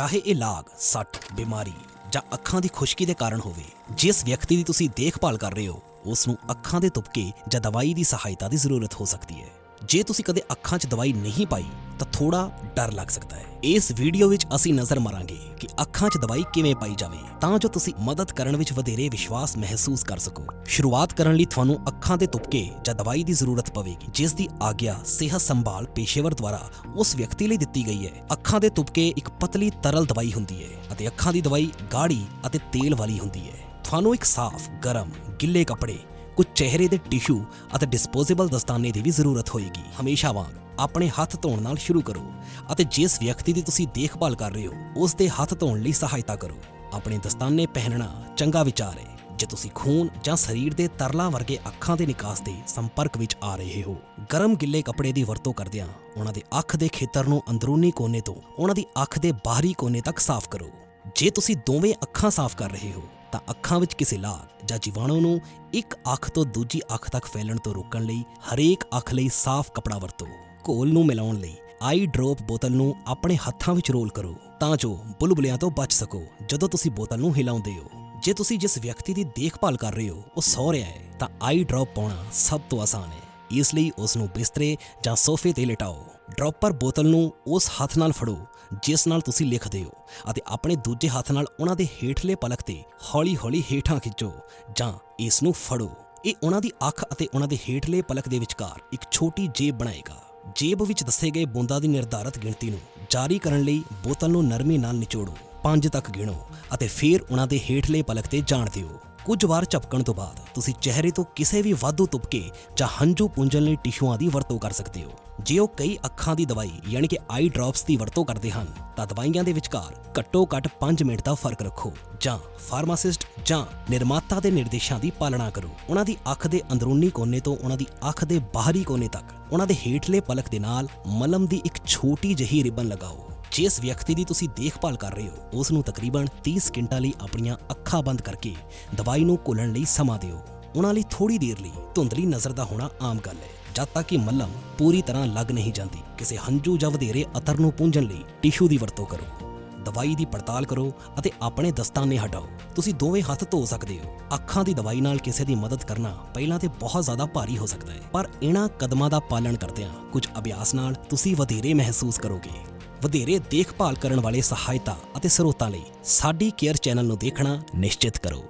ਚਾਹੇ ਇਹ ਲਾਗ, ਸੱਟ, ਬਿਮਾਰੀ ਜਾਂ ਅੱਖਾਂ ਦੀ ਖੁਸ਼ਕੀ ਦੇ ਕਾਰਨ ਹੋਵੇ, ਜਿਸ ਵਿਅਕਤੀ ਦੀ ਤੁਸੀਂ ਦੇਖਭਾਲ ਕਰ ਰਹੇ ਹੋ ਉਸ ਨੂੰ ਅੱਖਾਂ ਦੇ ਤੁਪਕੇ ਜਾਂ ਦਵਾਈ ਦੀ ਸਹਾਇਤਾ ਦੀ ਜ਼ਰੂਰਤ ਹੋ ਸਕਦੀ ਹੈ। ਜੇ ਤੁਸੀਂ ਕਦੇ ਅੱਖਾਂ 'ਚ ਦਵਾਈ ਨਹੀਂ ਪਾਈ ਥੋੜਾ ਡਰ ਲੱਗ ਸਕਦਾ ਹੈ। ਇਸ ਵੀਡੀਓ ਵਿੱਚ ਅਸੀਂ ਨਜ਼ਰ ਮਾਰਾਂਗੇ ਕਿ ਅੱਖਾਂ 'ਚ ਦਵਾਈ ਕਿਵੇਂ ਪਾਈ ਜਾਵੇ, ਤਾਂ ਜੋ ਤੁਸੀਂ ਮਦਦ ਕਰਨ ਵਿੱਚ ਵਧੇਰੇ ਵਿਸ਼ਵਾਸ ਮਹਿਸੂਸ ਕਰ ਸਕੋ। ਸ਼ੁਰੂਆਤ ਕਰਨ ਲਈ ਤੁਹਾਨੂੰ ਅੱਖਾਂ ਦੇ ਤੁਪਕੇ ਜਾਂ ਦਵਾਈ ਦੀ ਜ਼ਰੂਰਤ ਪਵੇਗੀ, ਜਿਸ ਦੀ ਆਗਿਆ ਸਿਹਤ ਸੰਭਾਲ ਪੇਸ਼ੇਵਰ ਦੁਆਰਾ ਉਸ ਵਿਅਕਤੀ ਲਈ ਦਿੱਤੀ ਗਈ ਹੈ। ਅੱਖਾਂ ਦੇ ਤੁਪਕੇ ਇੱਕ ਪਤਲੀ ਤਰਲ ਦਵਾਈ ਹੁੰਦੀ ਹੈ ਅਤੇ ਅੱਖਾਂ ਦੀ ਦਵਾਈ ਗਾੜੀ ਅਤੇ ਤੇਲ ਵਾਲੀ ਹੁੰਦੀ ਹੈ। ਤੁਹਾਨੂੰ ਇੱਕ ਸਾਫ਼, ਗਰਮ, ਗਿੱਲੇ ਕੱਪੜੇ ਕੁਝ ਚਿਹਰੇ ਦੇ ਟਿਸ਼ੂ ਅਤੇ ਡਿਸਪੋਜ਼ੇਬਲ ਦਸਤਾਨੇ ਦੀ ਵੀ ਜ਼ਰੂਰਤ ਹੋਏਗੀ। ਹਮੇਸ਼ਾ ਵਾਂਗ, ਆਪਣੇ ਹੱਥ ਧੋਣ ਨਾਲ ਸ਼ੁਰੂ ਕਰੋ ਅਤੇ ਜਿਸ ਵਿਅਕਤੀ ਦੀ ਤੁਸੀਂ ਦੇਖਭਾਲ ਕਰ ਰਹੇ ਹੋ ਉਸ ਦੇ ਹੱਥ ਧੋਣ ਲਈ ਸਹਾਇਤਾ ਕਰੋ। ਆਪਣੇ ਦਸਤਾਨੇ ਪਹਿਨਣਾ ਚੰਗਾ ਵਿਚਾਰ ਹੈ। ਜੇ ਤੁਸੀਂ ਖੂਨ ਜਾਂ ਸਰੀਰ ਦੇ ਤਰਲਾਂ ਵਰਗੇ ਅੱਖਾਂ ਦੇ ਨਿਕਾਸ ਦੇ ਸੰਪਰਕ ਵਿੱਚ ਆ ਰਹੇ ਹੋ, ਗਰਮ ਗਿੱਲੇ ਕੱਪੜੇ ਦੀ ਵਰਤੋਂ ਕਰਦਿਆਂ ਉਹਨਾਂ ਦੇ ਅੱਖ ਦੇ ਖੇਤਰ ਨੂੰ ਅੰਦਰੂਨੀ ਕੋਨੇ ਤੋਂ ਉਹਨਾਂ ਦੀ ਅੱਖ ਦੇ ਬਾਹਰੀ ਕੋਨੇ ਤੱਕ ਸਾਫ਼ ਕਰੋ। ਜੇ ਤੁਸੀਂ ਦੋਵੇਂ ਅੱਖਾਂ ਸਾਫ਼ ਕਰ ਰਹੇ ਹੋ ਤਾਂ ਅੱਖਾਂ ਵਿੱਚ ਕਿਸੇ ਲਾਗ ਜਾਂ ਜੀਵਾਣੂ ਨੂੰ ਇੱਕ ਅੱਖ ਤੋਂ ਦੂਜੀ ਅੱਖ ਤੱਕ ਫੈਲਣ ਤੋਂ ਰੋਕਣ ਲਈ ਹਰੇਕ ਅੱਖ ਲਈ ਸਾਫ਼ ਕਪੜਾ ਵਰਤੋ। ਘੋਲ ਨੂੰ ਮਿਲਾਉਣ ਲਈ ਆਈ ਡ੍ਰੌਪ ਬੋਤਲ ਨੂੰ ਆਪਣੇ ਹੱਥਾਂ ਵਿੱਚ ਰੋਲ ਕਰੋ ਤਾਂ ਜੋ ਬੁਲਬੁਲਿਆਂ ਤੋਂ ਬਚ ਸਕੋ। ਜਦੋਂ ਤੁਸੀਂ ਬੋਤਲ ਨੂੰ ਹਿਲਾਉਂਦੇ ਹੋ, ਜੇ ਤੁਸੀਂ ਜਿਸ ਵਿਅਕਤੀ ਦੀ ਦੇਖਭਾਲ ਕਰ ਰਹੇ ਹੋ, ਉਹ ਸੌ ਰਿਹਾ ਹੈ, ਤਾਂ ਆਈ ਡ੍ਰੌਪ ਪਾਉਣਾ ਸਭ ਤੋਂ ਆਸਾਨ ਹੈ। ਇਸ ਲਈ ਉਸ ਨੂੰ ਬਿਸਤਰੇ ਜਾਂ ਸੋਫੇ ਤੇ ਲਿਟਾਓ। ਡ੍ਰੌਪਰ ਬੋਤਲ ਨੂੰ ਉਸ ਹੱਥ ਨਾਲ ਫੜੋ ਜਿਸ ਨਾਲ ਤੁਸੀਂ ਲਿਖਦੇ ਹੋ ਅਤੇ ਆਪਣੇ ਦੂਜੇ ਹੱਥ ਨਾਲ ਉਹਨਾਂ ਦੇ ਹੇਠਲੇ ਪਲਕ ਤੇ ਹੌਲੀ-ਹੌਲੀ ਹੇਠਾਂ ਖਿੱਚੋ ਜਾਂ ਇਸ ਨੂੰ ਫੜੋ। ਇਹ ਉਹਨਾਂ ਦੀ ਅੱਖ ਅਤੇ ਉਹਨਾਂ ਦੇ ਹੇਠਲੇ ਪਲਕ ਦੇ ਵਿਚਕਾਰ ਇੱਕ ਛੋਟੀ ਜੇਬ ਬਣਾਏਗਾ। ਜੇਬ ਵਿੱਚ ਦੱਸੇ ਗਏ ਬੂੰਦਾਂ ਦੀ ਨਿਰਧਾਰਤ ਗਿਣਤੀ ਨੂੰ ਜਾਰੀ ਕਰਨ ਲਈ ਬੋਤਲ ਨੂੰ ਨਰਮੀ ਨਾਲ ਨਿਚੋੜੋ 5 ਤੱਕ ਗਿਣੋ ਅਤੇ ਫਿਰ ਉਹਨਾਂ ਦੇ ਹੇਠਲੇ ਪਲਕ ਤੇ ਜਾਣ ਦਿਓ। ਕੁਝ ਵਾਰ ਝਪਕਣ ਤੋਂ ਬਾਅਦ ਤੁਸੀਂ ਚਿਹਰੇ ਤੋਂ ਕਿਸੇ ਵੀ ਵਾਧੂ ਤੁਪਕੇ ਜਾਂ ਹੰਝੂ ਪੁੰਝਣ ਲਈ ਟਿਸ਼ੂਆਂ ਦੀ ਵਰਤੋਂ ਕਰ ਸਕਦੇ ਹੋ। ਜੇ ਉਹ ਕਈ ਅੱਖਾਂ ਦੀ ਦਵਾਈ ਯਾਨੀ ਕਿ ਆਈ ਡ੍ਰੌਪਸ ਦੀ ਵਰਤੋਂ ਕਰਦੇ ਹਨ, ਤਾਂ ਦਵਾਈਆਂ ਦੇ ਵਿਚਕਾਰ ਘੱਟੋ ਘੱਟ 5 ਮਿੰਟ ਦਾ ਫ਼ਰਕ ਰੱਖੋ ਜਾਂ ਫਾਰਮਾਸਿਸਟ ਜਾਂ ਨਿਰਮਾਤਾ ਦੇ ਨਿਰਦੇਸ਼ਾਂ ਦੀ ਪਾਲਣਾ ਕਰੋ। ਉਹਨਾਂ ਦੀ ਅੱਖ ਦੇ ਅੰਦਰੂਨੀ ਕੋਨੇ ਤੋਂ ਉਹਨਾਂ ਦੀ ਅੱਖ ਦੇ ਬਾਹਰੀ ਕੋਨੇ ਤੱਕ, ਉਹਨਾਂ ਦੇ ਹੇਠਲੇ ਪਲਕ ਦੇ ਨਾਲ ਮਲਮ ਦੀ ਇੱਕ ਛੋਟੀ ਜਿਹੀ ਰਿਬਨ ਲਗਾਓ। ਜਿਸ ਵਿਅਕਤੀ ਦੀ ਤੁਸੀਂ ਦੇਖਭਾਲ ਕਰ ਰਹੇ ਹੋ, ਉਸ ਨੂੰ ਤਕਰੀਬਨ 30 ਸਕਿੰਟਾਂ ਲਈ ਆਪਣੀਆਂ ਅੱਖਾਂ ਬੰਦ ਕਰਕੇ ਦਵਾਈ ਨੂੰ ਘੁਲਣ ਲਈ ਸਮਾਂ ਦਿਓ। ਉਹਨਾਂ ਲਈ ਥੋੜੀ ਦੇਰ ਲਈ ਧੁੰਦਲੀ ਨਜ਼ਰ ਦਾ ਹੋਣਾ ਆਮ ਗੱਲ ਹੈ, ਜਦ ਤੱਕ ਕਿ ਮੱਲਮ ਪੂਰੀ ਤਰ੍ਹਾਂ ਲੱਗ ਨਹੀਂ ਜਾਂਦੀ। ਕਿਸੇ ਹੰਝੂ ਜਾਂ ਵਧੇਰੇ ਅਤਰ ਨੂੰ ਪੂੰਝਣ ਲਈ ਟਿਸ਼ੂ ਦੀ ਵਰਤੋਂ ਕਰੋ। ਦਵਾਈ ਦੀ ਪੜਤਾਲ ਕਰੋ ਅਤੇ ਆਪਣੇ ਦਸਤਾਨੇ ਹਟਾਓ। ਤੁਸੀਂ ਦੋਵੇਂ ਹੱਥ ਧੋ ਸਕਦੇ ਹੋ। ਅੱਖਾਂ ਦੀ ਦਵਾਈ ਨਾਲ ਕਿਸੇ ਦੀ ਮਦਦ ਕਰਨਾ ਪਹਿਲਾਂ ਤੇ ਬਹੁਤ ਜ਼ਿਆਦਾ ਭਾਰੀ ਹੋ ਸਕਦਾ ਹੈ। ਪਰ ਇਹਨਾਂ ਕਦਮਾਂ ਦਾ ਪਾਲਣ ਕਰਦਿਆਂ ਕੁਝ ਅਭਿਆਸ ਨਾਲ ਤੁਸੀਂ ਵਧੇਰੇ ਮਹਿਸੂਸ ਕਰੋਗੇ। ਵਧੇਰੇ ਦੇਖਭਾਲ ਕਰਨ ਵਾਲੇ ਸਹਾਇਤਾ ਅਤੇ ਸਰੋਤਾਂ ਲਈ ਸਾਡੀ ਕੇਅਰ ਚੈਨਲ ਨੂੰ ਦੇਖਣਾ ਨਿਸ਼ਚਿਤ ਕਰੋ।